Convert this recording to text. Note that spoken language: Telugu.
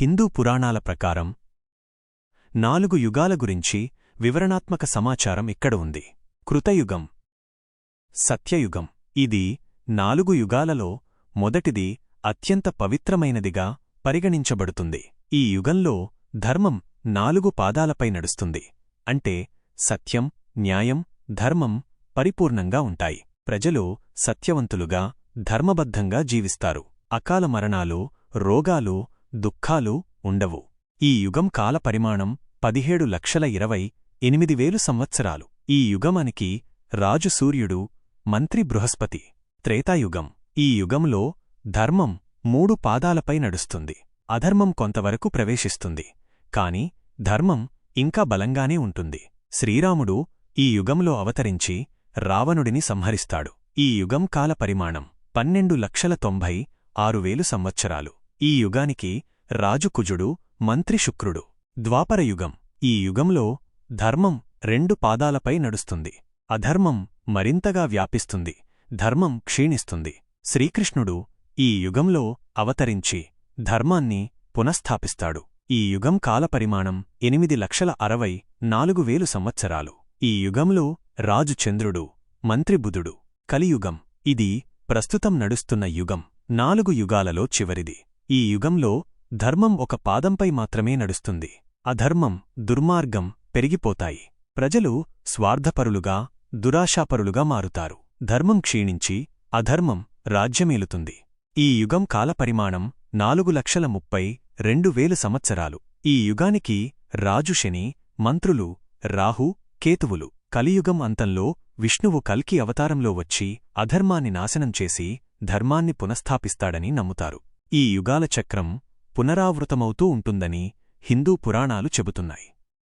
హిందూ పురాణాల ప్రకారం నాలుగు యుగాల గురించి వివరణాత్మక సమాచారం ఇక్కడ ఉంది. కృతయుగం సత్యయుగం. ఇది నాలుగు యుగాలలో మొదటిది అత్యంత పవిత్రమైనదిగా పరిగణించబడుతుంది. ఈ యుగంలో ధర్మం నాలుగు పాదాలపై నడుస్తుంది. అంటే సత్యం న్యాయం ధర్మం పరిపూర్ణంగా ఉంటాయి. ప్రజలు సత్యవంతులుగా ధర్మబద్ధంగా జీవిస్తారు. అకాల మరణాలు రోగాలు దుఃఖాలు ఉండవు. ఈ యుగం కాల పరిమాణం పదిహేడు లక్షల ఇరవై ఎనిమిది వేలు సంవత్సరాలు. ఈ యుగమనికి రాజు సూర్యుడు మంత్రి బృహస్పతి. త్రేతాయుగం. ఈ యుగంలో ధర్మం మూడు పాదాలపై నడుస్తుంది. అధర్మం కొంతవరకు ప్రవేశిస్తుంది. కాని ధర్మం ఇంకా బలంగానే ఉంటుంది. శ్రీరాముడు ఈ యుగంలో అవతరించి రావణుడిని సంహరిస్తాడు. ఈ యుగం కాల పరిమాణం పన్నెండు లక్షల తొంభై ఆరువేలు సంవత్సరాలు. ఈ యుగానికి రాజు కుజుడు మంత్రి శుక్రుడు. ద్వాపరయుగం ఈ యుగంలో ధర్మం రెండు పాదాలపై నడుస్తుంది. అధర్మం మరింతగా వ్యాపిస్తుంది. ధర్మం క్షీణిస్తుంది. శ్రీకృష్ణుడు ఈ యుగంలో అవతరించి ధర్మాన్ని పునఃస్థాపిస్తాడు. ఈ యుగం కాలపరిమాణం ఎనిమిది లక్షల అరవై నాలుగు వేలు సంవత్సరాలు. ఈ యుగంలో రాజు చంద్రుడు కలియుగం. ఇది ప్రస్తుతం నడుస్తున్న యుగం. నాలుగు యుగాలలో చివరిది. ఈ యుగంలో ధర్మం ఒక పాదంపై మాత్రమే నడుస్తుంది. అధర్మం దుర్మార్గం పెరిగిపోతాయి. ప్రజలు స్వార్థపరులుగా దురాశాపరులుగా మారుతారు. ధర్మం క్షీణించి అధర్మం రాజ్యమేలుతుంది. ఈ యుగం కాలపరిమాణం నాలుగు లక్షల ముప్పై రెండు వేలు సంవత్సరాలు. ఈ యుగానికి రాజు శని మంత్రులు రాహు కేతువులు. కలియుగం అంతంలో విష్ణువు కల్కి అవతారంలో వచ్చి అధర్మాన్ని నాశనం చేసి ధర్మాన్ని పునఃస్థాపిస్తాడని నమ్ముతారు. ఈ యుగాల చక్రం పునరావృతమవుతూ ఉంటుందని హిందూ పురాణాలు చెబుతున్నాయి.